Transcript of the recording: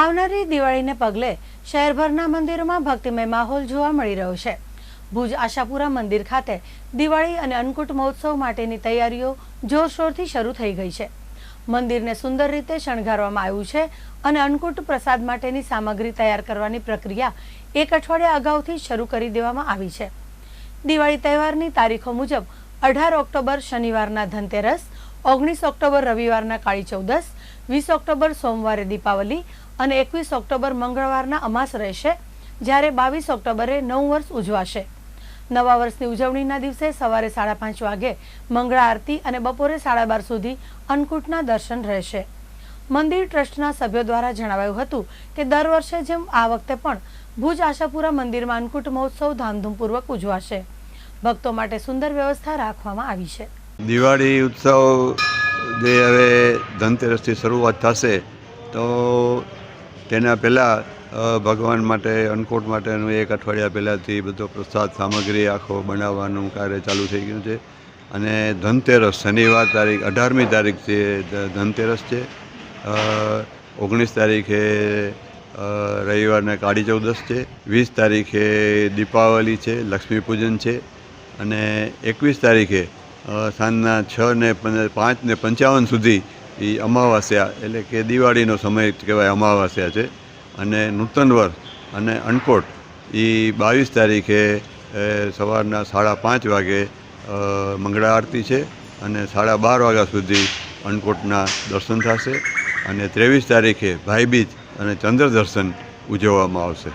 આવનારી દિવાળીને પગલે શહેરભરના મંદિરોમાં ભક્તિમય માહોલ જોવા મળી રહ્યો છે. ભુજ આશાપુરા મંદિર ખાતે દિવાળી અને અન્નકૂટ મહોત્સવ માટેની તૈયારીઓ જોરશોરથી શરૂ થઈ ગઈ છે. મંદિરને સુંદર રીતે શણગારવામાં આવ્યું છે અને અન્નકૂટ પ્રસાદ માટેની સામગ્રી તૈયાર કરવાની પ્રક્રિયા એક અઠવાડિયા અગાઉથી શરૂ કરી દેવામાં આવી છે. દિવાળી તહેવારની તારીખો મુજબ અઢાર ઓક્ટોબર શનિવારના ધનતેરસ, ઓગણીસ ઓક્ટોબર રવિવારના કાળી ચૌદસ, વીસ ઓક્ટોબર સોમવારે દીપાવલી અને એકવીસ ઓક્ટોબર મંગળવારના અમાસ રહેશે, જ્યારે બાવીસ ઓક્ટોબરે નવું વર્ષ ઉજવાશે. નવા વર્ષની ઉજવણીના દિવસે સવારે સાડા પાંચ વાગે મંગળા આરતી અને બપોરે સાડા બાર સુધી અન્નકૂટના દર્શન રહેશે. મંદિર ટ્રસ્ટના સભ્યો દ્વારા જણાવાયું હતું કે દર વર્ષે જેમ આ વખતે પણ ભુજ આશાપુરા મંદિરમાં અન્નકૂટ મહોત્સવ ધામધૂમપૂર્વક ઉજવાશે. ભક્તો માટે સુંદર વ્યવસ્થા રાખવામાં આવી છે. દિવાળી ઉત્સવ જે હવે ધનતેરસથી શરૂઆત થશે, તો તેના પહેલાં ભગવાન માટે અન્નકૂટ માટેનું એક અઠવાડિયા પહેલાંથી બધો પ્રસાદ સામગ્રી આખો બનાવવાનું કાર્ય ચાલુ થઈ ગયું છે. અને ધનતેરસ, શનિવાર તારીખ, અઢારમી તારીખથી છે ધનતેરસ છે ઓગણીસ તારીખે રવિવારને કાળી ચૌદસ છે, વીસ તારીખે દીપાવલી છે, લક્ષ્મી પૂજન છે અને એકવીસ તારીખે સાંજના છ ને પાંચ ને પંચાવન સુધી એ અમાવાસ્યા એટલે કે દિવાળીનો સમય કહેવાય અમાવાસ્યા છે. અને નૂતન વર્ષ અને અન્નકોટ એ બાવીસ તારીખે સવારના સાડા પાંચ વાગે મંગળા આરતી છે અને સાડા બાર વાગ્યા સુધી અન્નકોટના દર્શન થશે અને ત્રેવીસ તારીખે ભાઈબીજ અને ચંદ્ર દર્શન ઉજવવામાં આવશે.